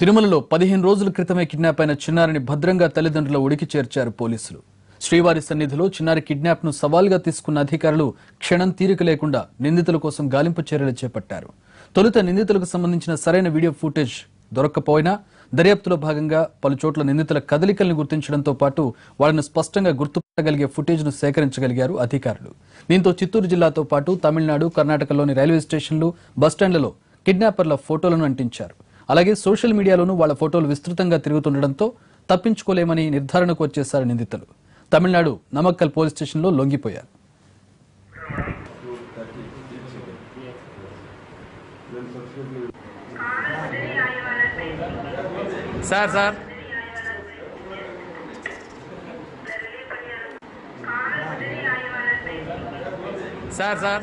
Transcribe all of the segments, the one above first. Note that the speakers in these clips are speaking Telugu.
తిరుమలలో పదిహేను రోజుల క్రితమే కిడ్నాప్ అయిన చిన్నారిని భద్రంగా తల్లిదండ్రుల ఉడికి చేర్చారు పోలీసులు. శ్రీవారి సన్నిధిలో చిన్నారి కిడ్నాప్ను సవాల్గా తీసుకున్న అధికారులు క్షణం తీరిక లేకుండా నిందితుల కోసం గాలింపు చర్యలు చేపట్టారు. తొలుత నిందితులకు సంబంధించిన సరైన వీడియో ఫుటేజ్ దొరక్కపోయినా దర్యాప్తులో భాగంగా పలు చోట్ల నిందితుల కదలికల్ని గుర్తించడంతో పాటు వాళ్ళను స్పష్టంగా గుర్తుపట్టగలిగే ఫుటేజ్ను సేకరించగలిగారు అధికారులు. దీంతో చిత్తూరు జిల్లాతో పాటు తమిళనాడు కర్ణాటకలోని రైల్వే స్టేషన్లు బస్టాండ్లలో కిడ్నాపర్ల ఫోటోలను అంటించారు. అలాగే సోషల్ మీడియాలోనూ వాళ్ళ ఫోటోలు విస్తృతంగా తిరుగుతుండటంతో తప్పించుకోలేమని నిర్ధారణకు వచ్చేశారు నిందితులు. తమిళనాడు నమక్కల్ పోలీస్ స్టేషన్లో లొంగిపోయారు. Sir sir. Sir sir.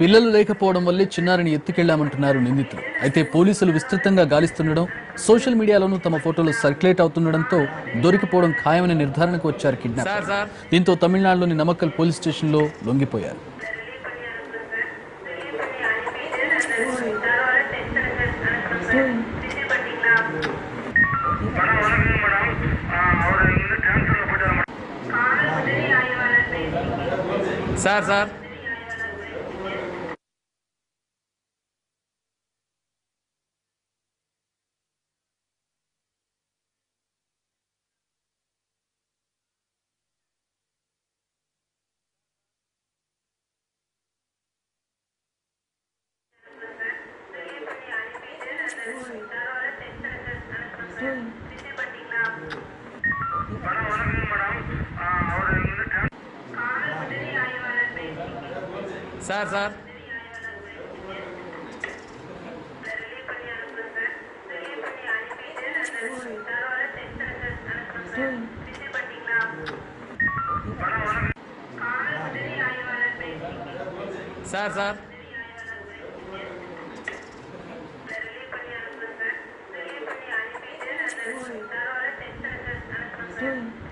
పిల్లలు లేకపోవడం వల్లే చిన్నారిని ఎత్తుకెళ్ళామంటున్నారు నిందితులు. అయితే పోలీసులు విస్తృతంగా గాలిస్తుండడం సోషల్ మీడియాలోనూ తమ ఫోటోలు సర్క్యులేట్ అవుతుండడంతో దొరికిపోవడం ఖాయమనే నిర్ధారణకు వచ్చారు కిడ్నాప్ దీంతో తమిళనాడులోని నమక్కల్ పోలీస్ స్టేషన్లో లొంగిపోయారు. Sir sir. Sir sir sir sir మీరు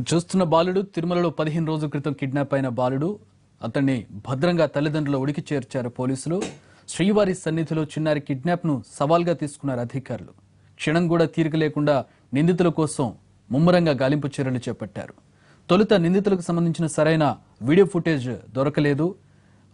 చూస్తున్న బాలుడు తిరుమలలో పదిహేను రోజుల క్రితం కిడ్నాప్ అయిన బాలుడు అతన్ని భద్రంగా తల్లిదండ్రుల ఉడికి చేర్చారు పోలీసులు. శ్రీవారి సన్నిధిలో చిన్నారి కిడ్నాప్ను సవాల్గా తీసుకున్నారు అధికారులు. క్షణం కూడా తీరిక లేకుండా నిందితుల కోసం ముమ్మరంగా గాలింపు చర్యలు చేపట్టారు. తొలుత నిందితులకు సంబంధించిన సరైన వీడియో ఫుటేజ్ దొరకలేదు.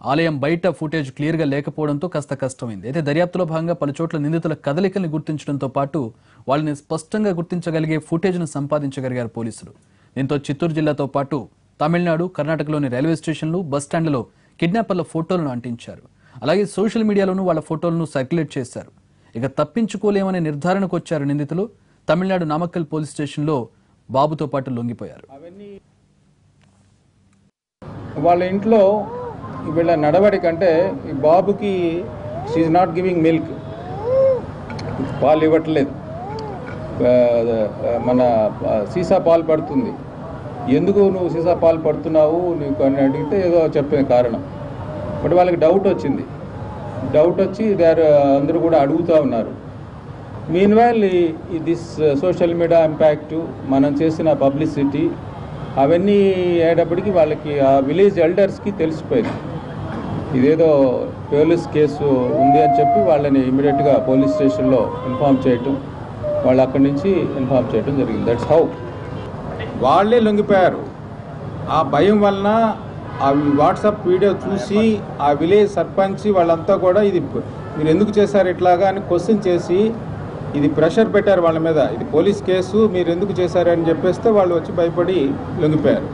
ఆలయం బయట ఫుటేజ్ క్లియర్గా లేకపోవడంతో కాస్త కష్టమైంది. అయితే దర్యాప్తులో భాగంగా పలు చోట్ల నిందితుల కదలికల్ని గుర్తించడంతో పాటు వాళ్ళని స్పష్టంగా గుర్తించగలిగే ఫుటేజ్ను సంపాదించగలిగారు పోలీసులు. దీంతో చిత్తూరు జిల్లాతో పాటు తమిళనాడు కర్ణాటకలోని రైల్వే స్టేషన్లు బస్టాండ్లలో కిడ్నాపర్ల ఫోటోలను అంటించారు. అలాగే సోషల్ మీడియాలోనూ వాళ్ళ ఫోటోలను సర్క్యులేట్ చేశారు. ఇక తప్పించుకోలేమనే నిర్ధారణకు వచ్చారు నిందితులు. తమిళనాడు నామక్కల్ పోలీస్ స్టేషన్లో బాబుతో పాటు లొంగిపోయారు. వాళ్ళ ఇంట్లో వీళ్ళ నడవడిక అంటే ఈ బాబుకి షీఈ్ నాట్ గివింగ్ మిల్క్ పాలు ఇవ్వట్లేదు. మన సీసా పాలు పడుతుంది. ఎందుకు నువ్వు సీసా పాలు పడుతున్నావు? నీకు అని అడిగితే ఏదో చెప్పిన కారణం. బట్ వాళ్ళకి డౌట్ వచ్చింది. డౌట్ వచ్చి దారు uh, అందరూ కూడా అడుగుతూ ఉన్నారు. మీన్ వైల్ ఈ దిస్ సోషల్ మీడియా ఇంపాక్ట్ మనం చేసిన పబ్లిసిటీ అవన్నీ అయ్యేటప్పటికి వాళ్ళకి ఆ విలేజ్ ఎల్డర్స్కి తెలిసిపోయింది. ఇదేదో పోలీస్ కేసు ఉంది అని చెప్పి వాళ్ళని ఇమీడియట్గా పోలీస్ స్టేషన్లో ఇన్ఫామ్ చేయటం వాళ్ళు అక్కడి నుంచి ఇన్ఫామ్ చేయడం జరిగింది. దట్స్ హౌ వాళ్ళే లొంగిపోయారు. ఆ భయం వలన ఆ వాట్సాప్ వీడియో చూసి ఆ విలేజ్ సర్పంచ్ వాళ్ళంతా కూడా ఇది మీరు ఎందుకు చేశారు ఇట్లాగా అని క్వశ్చన్ చేసి ఇది ప్రెషర్ పెట్టారు వాళ్ళ మీద. ఇది పోలీస్ కేసు మీరు ఎందుకు చేశారు అని చెప్పేస్తే వాళ్ళు వచ్చి భయపడి లొంగిపోయారు.